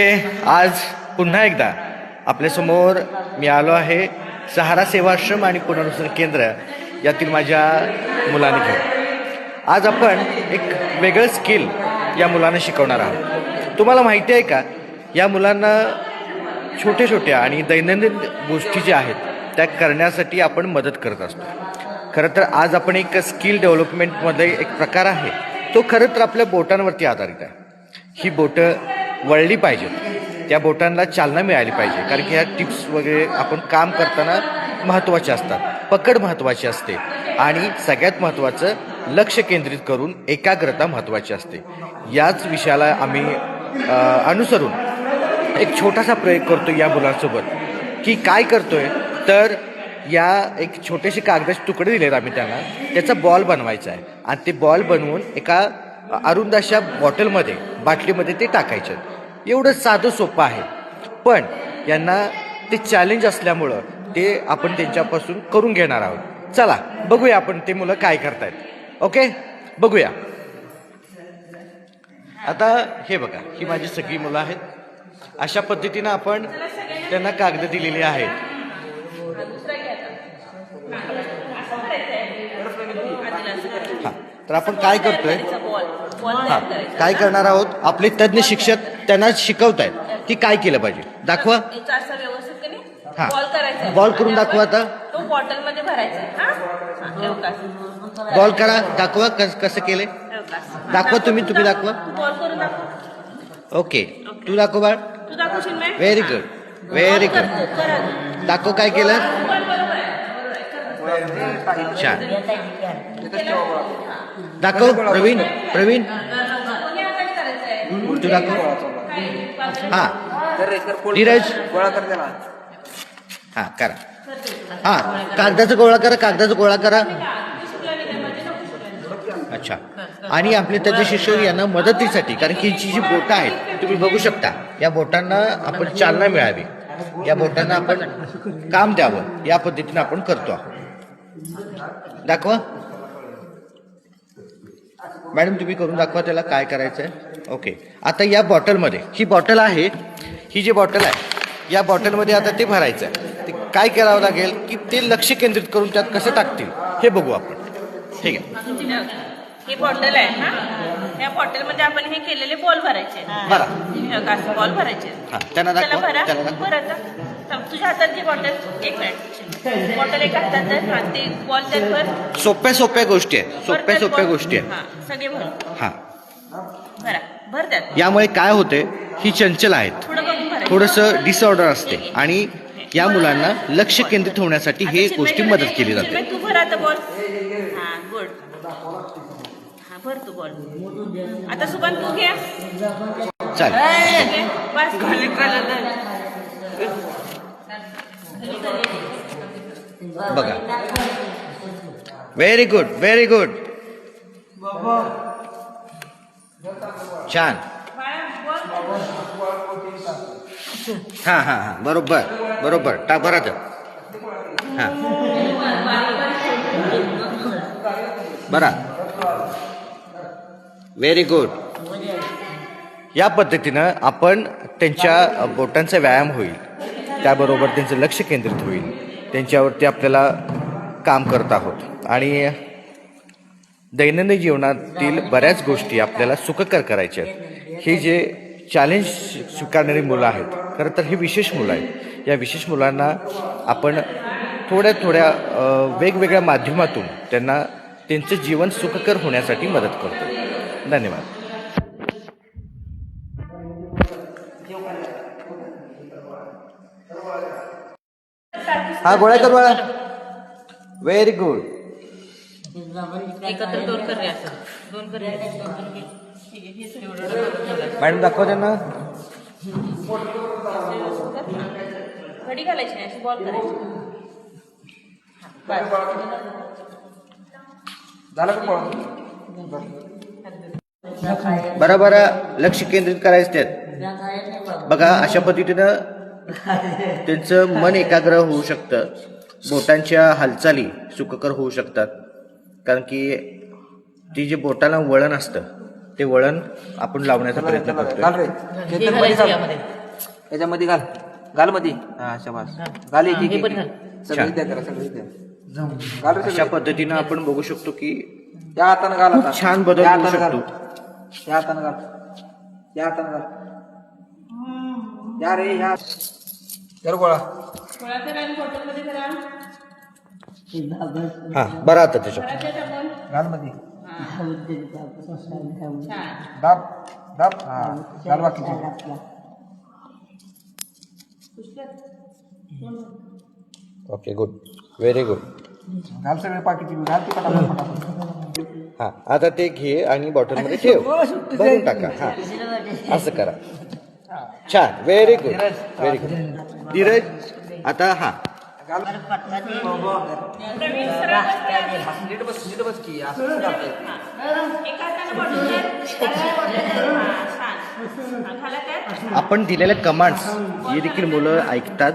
आज पुन्हा एकदा आपल्यासमोर मी आलो आहे सहारा सेवाश्रम आणि पुनर्वसन केंद्र यातील माझ्या मुलांनी घेऊन. आज आपण एक वेगळं स्किल या मुलांना शिकवणार आहोत. तुम्हाला माहिती आहे का या मुलांना छोट्या छोट्या आणि दैनंदिन गोष्टी ज्या आहेत त्या करण्यासाठी आपण मदत करत असतो. खरं तर आज आपण एक स्किल डेव्हलपमेंटमध्ये एक प्रकार आहे तो खरं तर आपल्या बोटांवरती आधारित आहे. ही बोटं वळली पाहिजेत त्या बोटांना चालना मिळाली पाहिजे. कारण की ह्या टिप्स वगैरे आपण काम करताना महत्त्वाचे असतात. पकड महत्त्वाची असते. आणि सगळ्यात महत्त्वाचं लक्ष केंद्रित करून एकाग्रता महत्त्वाची असते. याच विषयाला आम्ही अनुसरून एक छोटासा प्रयोग करतो या मुलांसोबत. की काय करतोय? तर या एक छोटेसे कागदाचे तुकडे दिलेत आम्ही त्यांना. त्याचा बॉल बनवायचा आहे. आणि ते बॉल बनवून एका अरुंद अशा बॉटलमध्ये बाटलीमध्ये ते टाकायचे. एवढं साधं सोपं आहे. पण यांना ते चॅलेंज असल्यामुळं ते आपण त्यांच्यापासून करून घेणार आहोत. चला बघूया आपण ते मुलं काय करतायत. ओके बघूया. आता हे बघा ही माझी सगळी मुलं आहेत. अशा पद्धतीनं आपण त्यांना कागद दिलेली आहेत. हा तर आपण काय करतोय? काय करणार आहोत? आपले तज्ज्ञ शिक्षक त्यांना शिकवत आहेत की काय केलं पाहिजे. दाखवा. हा. बॉल करून दाखवा आता. तो बॉटलमध्ये भरायचा एवढाच. बॉल करा. दाखवा कस केलंय. एवढाच. दाखवा तुम्ही तुम्ही दाखवा. ओके. तू दाखव बाळ. Very good very good. दाखव काय केलं बॉल बरोबर आहे बरोबर आहे कर. छान. दाखव प्रवीण प्रवीण? तू दाखव. हा. धीरज हा करा. हा कागदाचा गोळा करा कागदाचा गोळा करा. अच्छा. आणि आपले त्याचे शिक्षक यांना मदतीसाठी कारण की यांची जी बोटं आहेत तुम्ही बघू शकता. या बोटांना आपण चालना मिळावी. या बोटांना आपण काम द्यावं. या पद्धतीने आपण करतो आहोत. दाखवा. मॅडम तुम्ही करून दाखवा त्याला काय करायचं आहे ओके आता या बॉटलमध्ये ही बॉटल आहे ही जी बॉटल आहे या बॉटलमध्ये आता ते भरायचं आहे ते काय करावं लागेल की ते लक्ष केंद्रित करून त्यात कसं टाकतील हे बघू आपण. ठीक आहे. ही बॉटल आहे या बॉटलमध्ये आपण हे केलेले बॉल भरायचे. भरा. असं बॉल भरायचे. हा त्यांना दाखवा त्याला दाखवा. तुझ्या हातात जी बॉटल एक मिनिट बॉटल एक हातात धर, हा ते बॉल त्यात भर सोप्या सोप्या गोष्टी आहेत भर सोप्या त्यात सोप्या ball. गोष्टी आहेत. हा सगळे भर. हा. भरा भर त्यात. यामुळे काय होते ही चंचल आहेत. थोडं थोडंसं डिसऑर्डर असते. आणि या मुलांना लक्ष केंद्रित होण्यासाठी हे आता गोष्टी मदत केली जाते. चिन्मय, तू भर आता बॉल. हा गुड हा भर तू बॉल. आता सुभान तू घे. चालेल. बस. बघा. व्हेरी गुड व्हेरी गुड छान. हा हा हा. बरोबर बरोबर. टाक बरं तर. हा. बरा. व्हेरी गुड या पद्धतीनं आपण त्यांच्या बोटांचा व्यायाम होईल. त्याबरोबर त्यांचं लक्ष केंद्रित होईल. त्यांच्यावरती आपल्याला काम करत आहोत. आणि दैनंदिन जीवनातील बऱ्याच गोष्टी आपल्याला सुखकर करायच्या आहेत. हे जे चॅलेंज स्वीकारणारी मुलं आहेत खरं तर हे विशेष मुलं आहेत. या विशेष मुलांना आपण थोड्या थोड्या वेगवेगळ्या माध्यमातून त्यांना त्यांचं जीवन सुखकर होण्यासाठी मदत करतो. धन्यवाद. हा गोळ्या कर बाळा व्हेरी गुड एकत्र दोन दोन हे. मॅडम दाखवा त्यांना. घडी घालायची नाही अशी बॉल करायची. हा, बस. बरोबर लक्ष केंद्रित करायचं त्यात. बघा अशा पद्धतीनं त्यांचं मन एकाग्र होऊ शकतं. बोटांच्या हालचाली सुखकर होऊ शकतात. कारण की ती जे बोटाला वळण असतं ते वळण आपण लावण्याचा प्रयत्न घाल रे. चेतनमध्ये घाल. याच्यामध्ये घाल. घाल मध्ये हा शाबास. घाल एक एक, एक सगळे छान. द्या जरा सगळे द्या घाल रे अशा सगळे. पद्धतीनं आपण बघू शकतो की त्या हातानं घाल आता. छान बदल त्या होऊ हातानं घाल. शकतो. त्या हातानं घाल. त्या हातानं घाल. या रे ह्या कर गोळा. गोळा करा आणि बॉटलमध्ये करा. हा बरं आता त्याच्यात घराच्या टाकून घाल मध्ये. छान दाब दाब. हा घाल बाकीचे ओके गुड व्हेरी गुड घाल सगळे पाकिटी घाल ती पटापट पटापट. हा आता ते घे आणि बॉटलमध्ये ठेव. भरून टाका. हा असं करा. छान. Very good very good Dheeraj आता हा. आपण दिलेल्या कमांड्स हे देखील मुलं ऐकतात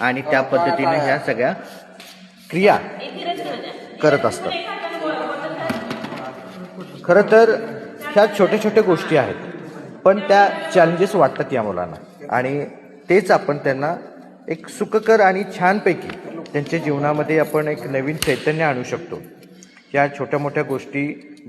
आणि त्या पद्धतीने ह्या सगळ्या क्रिया करत असतात. खरं तर ह्या छोट्या छोट्या गोष्टी आहेत पण त्या चॅलेंजेस वाटतात या मुलांना. आणि तेच आपण त्यांना एक सुखकर आणि छानपैकी त्यांच्या जीवनामध्ये आपण एक नवीन चैतन्य आणू शकतो. या छोट्या मोठ्या गोष्टी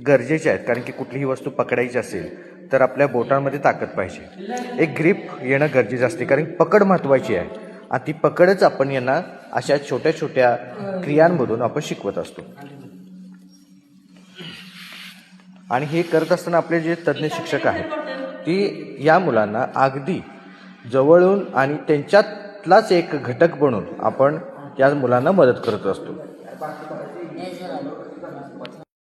गरजेच्या आहेत कारण की कुठलीही वस्तू पकडायची असेल तर आपल्या बोटांमध्ये ताकद पाहिजे. एक ग्रीप येणं गरजेचं असते कारण पकड महत्त्वाची आहे. आणि ती पकडच आपण यांना अशा छोट्या छोट्या क्रियांमधून आपण शिकवत असतो. आणि हे करत असताना आपले जे तज्ज्ञ शिक्षक आहेत ती या मुलांना अगदी जवळून आणि त्यांच्यातलाच एक घटक बनून आपण त्या मुलांना मदत करत असतो.